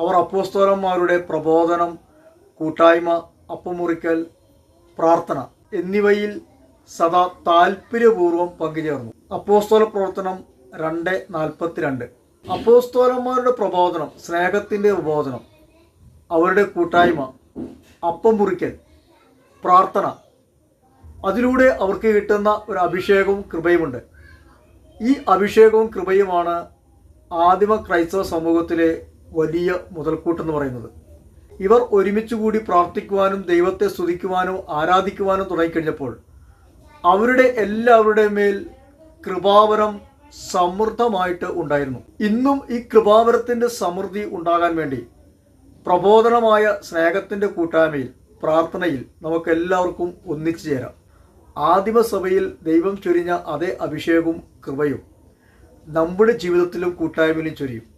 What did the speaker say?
അവർ അപ്പോസ്തോലന്മാരുടെ പ്രബോധനം കൂട്ടായ്മ അപ്പമുറിക്കൽ പ്രാർത്ഥന എന്നിവയിൽ സദാ താല്പര്യപൂർവം പങ്കുചേർന്നു. അപ്പോസ്തോല പ്രവർത്തനം രണ്ട് നാൽപ്പത്തിരണ്ട്. അപ്പോസ്തോലന്മാരുടെ പ്രബോധനം സ്നേഹത്തിന്റെ പ്രബോധനം അവരുടെ കൂട്ടായ്മ അപ്പം മുറിക്കൽ പ്രാർത്ഥന അതിലൂടെ അവർക്ക് കിട്ടുന്ന ഒരു അഭിഷേകവും കൃപയുമുണ്ട്. ഈ അഭിഷേകവും കൃപയുമാണ് ആദിമ ക്രൈസ്തവ സമൂഹത്തിലെ വലിയ മുതൽക്കൂട്ടെന്ന് പറയുന്നത്. ഇവർ ഒരുമിച്ചുകൂടി പ്രാർത്ഥിക്കുവാനും ദൈവത്തെ സ്തുതിക്കുവാനും ആരാധിക്കുവാനും തുടങ്ങിക്കഴിഞ്ഞപ്പോൾ അവരുടെ എല്ലാവരുടെ മേൽ കൃപാവരം സമൃദ്ധമായിട്ട് ഉണ്ടായിരുന്നു. ഇന്നും ഈ കൃപാവരത്തിന്റെ സമൃദ്ധി ഉണ്ടാകാൻ വേണ്ടി പ്രബോധനമായ സ്നേഹത്തിന്റെ കൂട്ടായ്മയിൽ പ്രാർത്ഥനയിൽ നമുക്ക് എല്ലാവർക്കും ഒന്നിച്ചു ചേരാം. ആദിമസഭയിൽ ദൈവം ചൊരിഞ്ഞ അതേ അഭിഷേകവും കൃപയും നമ്മുടെ ജീവിതത്തിലും കൂട്ടായ്മയിലും ചൊരിയും.